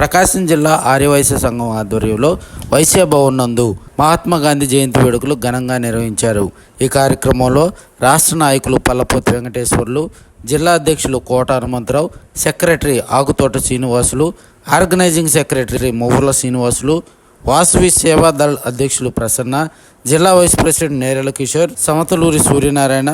ప్రకాశం జిల్లా ఆర్యవైశ్య సంఘం ఆధ్వర్యంలో వైశ్య భవన్ నందు మహాత్మా గాంధీ జయంతి వేడుకలు ఘనంగా నిర్వహించారు. ఈ కార్యక్రమంలో రాష్ట్ర నాయకులు పల్లపోతి వెంకటేశ్వర్లు జిల్లా అధ్యక్షులు Kota Hanumantharao secretary Akuthota Srinivasulu organizing secretary Movvula Srinivasulu Vasavi Seva Dal అధ్యక్షులు ప్రసన్న జిల్లా వైస్ ప్రెసిడెంట్ నేరెల కిషోర్ సమతలూరి సూర్యనారాయణ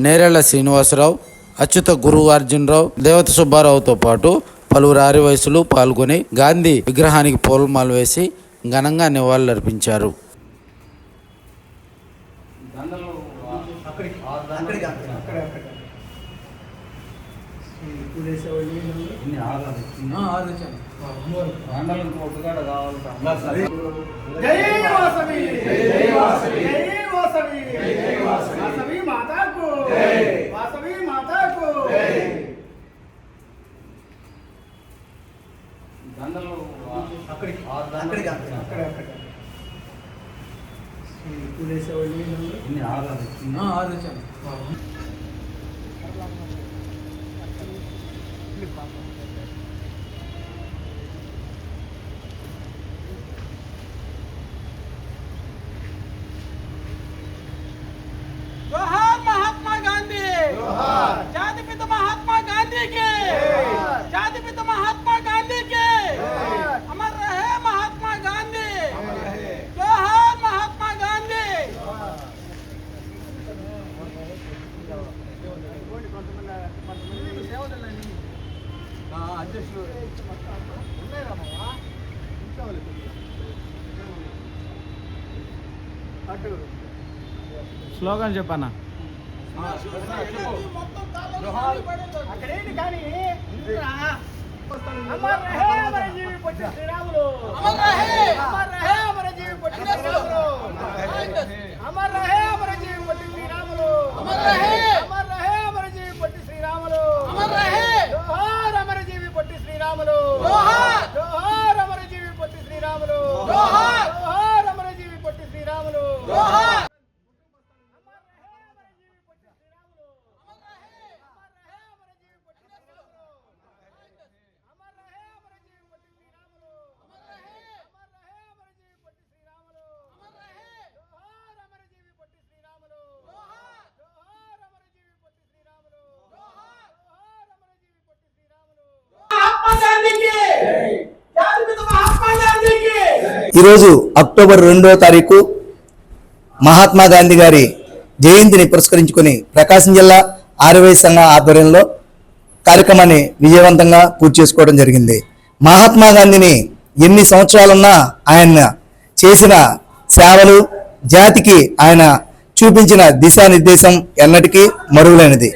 నేరెళ్ళ శ్రీనివాసరావు అచ్యుత గురు అర్జునరావు దేవత సుబ్బారావుతో పాటు పలువురు ఆర్యవయసులు పాల్గొని గాంధీ విగ్రహానికి పూలమాలు వేసి ఘనంగా నివాళులర్పించారు. వాసవి వాసవి మాతాకు వాసవి ஆறு ஆ ஆறு லட்சம் స్లోగన్ చెప్పన్నా? అక్కడేంటి కానీ అమర్ రహే అమర జీవి పొట్టి శ్రీరాములు అమర్ రహే! ఈరోజు అక్టోబర్ రెండవ తారీఖు మహాత్మా గాంధీ గారి జయంతిని పురస్కరించుకొని ప్రకాశం జిల్లా ఆర్యవై సంఘ ఆధ్వర్యంలో కార్యక్రమాన్ని విజయవంతంగా పూర్తి చేసుకోవడం జరిగింది. మహాత్మా గాంధీని ఎన్ని సంవత్సరాలున్నా ఆయన చేసిన సేవలు జాతికి ఆయన చూపించిన దిశానిర్దేశం ఎన్నటికీ మరువులైనది.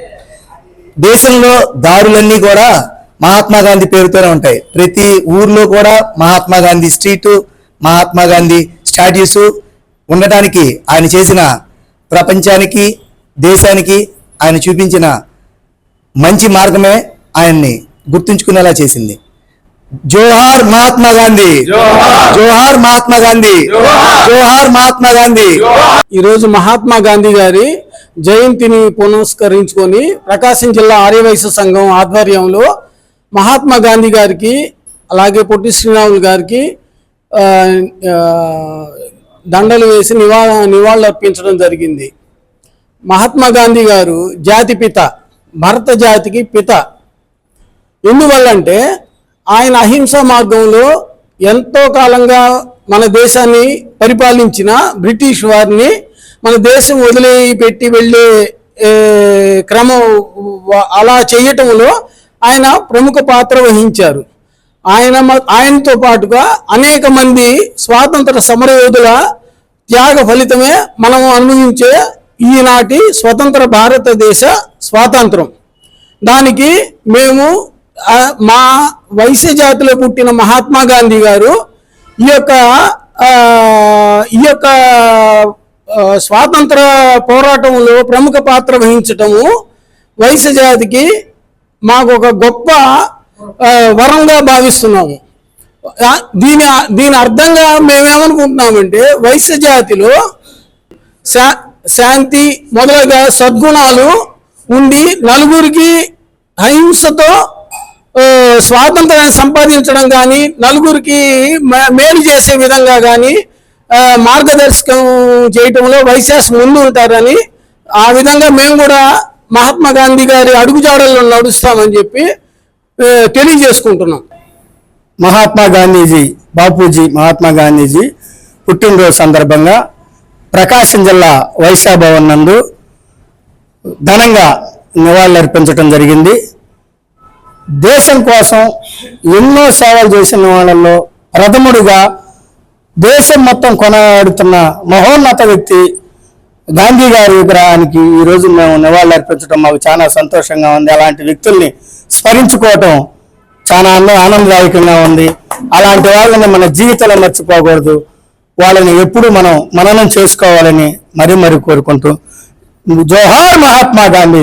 దేశంలో దారులన్నీ కూడా మహాత్మా గాంధీ పేరుతోనే ఉంటాయి. ప్రతి ఊర్లో కూడా మహాత్మా గాంధీ స్ట్రీటు మహాత్మా గాంధీ స్టాట్యూస్ ఉండటానికి ఆయన చేసిన ప్రపంచానికి దేశానికి ఆయన చూపించిన మంచి మార్గమే ఆయన్ని గుర్తుంచుకునేలా చేసింది. జోహార్ మహాత్మా గాంధీ! జోహార్! మహాత్మా గాంధీ! జోహార్! మహాత్మా గాంధీ! ఈరోజు మహాత్మా గాంధీ గారి జయంతిని పునస్కరించుకొని ప్రకాశం జిల్లా ఆర్యవైశ్య సంఘం ఆధ్వర్యంలో మహాత్మా గాంధీ గారికి అలాగే పొట్టి శ్రీరాములు గారికి దండలు వేసి నివా నివాళులు అర్పించడం జరిగింది. మహాత్మా గాంధీ గారు జాతి పిత భరత జాతికి పిత. ఎందువల్లంటే ఆయన అహింస మార్గంలో ఎంతో కాలంగా మన దేశాన్ని పరిపాలించిన బ్రిటిష్ వారిని మన దేశం వదిలి పెట్టి వెళ్ళే క్రమం అలా చేయటంలో ఆయన ప్రముఖ పాత్ర వహించారు. ఆయన మ- ఆయనతో పాటుగా అనేక మంది స్వాతంత్ర సమరయోధుల త్యాగ ఫలితమే మనం అనుభవించే ఈనాటి స్వతంత్ర భారతదేశ స్వాతంత్రం. దానికి మేము మా వైశ్య జాతిలో పుట్టిన మహాత్మా గాంధీ గారు ఈ యొక్క ఈ యొక్క స్వాతంత్ర పోరాటంలో ప్రముఖ పాత్ర వహించటము వైశ్య జాతికి మాకు ఒక గొప్ప వరంగా భావిస్తున్నాము. దీని దీని అర్థంగా మేమేమనుకుంటున్నామంటే వైశ్య జాతిలో శా శాంతి మొదలగా సద్గుణాలు ఉండి నలుగురికి అహింసతో స్వాతంత్రాన్ని సంపాదించడం కానీ నలుగురికి మే- మేలు చేసే విధంగా కానీ మార్గదర్శకం చేయటంలో వైశాస్ ముందు ఉంటారని ఆ విధంగా మేము కూడా మహాత్మా గాంధీ గారి అడుగుజాడల్లో నడుస్తామని చెప్పి తెలియజేసుకుంటున్నాం. మహాత్మా గాంధీజీ బాపూజీ మహాత్మా గాంధీజీ పుట్టినరోజు సందర్భంగా ప్రకాశం జిల్లా వైశా భవన్ నందు ఘనంగా నివాళులర్పించడం జరిగింది. దేశం కోసం ఎన్నో సేవలు చేసిన వాళ్ళల్లో ప్రథముడిగా దేశం మొత్తం కొనాడుతున్న మహోన్నత వ్యక్తి గాంధీ గారి విగ్రహానికి ఈ రోజు మేము నివాళులర్పించడం మాకు చాలా సంతోషంగా ఉంది. అలాంటి వ్యక్తుల్ని స్మరించుకోవటం చాలా ఆనందదాయకంగా ఉంది. అలాంటి వాళ్ళని మన జీవితంలో మర్చిపోకూడదు. వాళ్ళని ఎప్పుడు మనం మననం చేసుకోవాలని మరీ మరీ కోరుకుంటూ. జోహార్ మహాత్మా గాంధీ.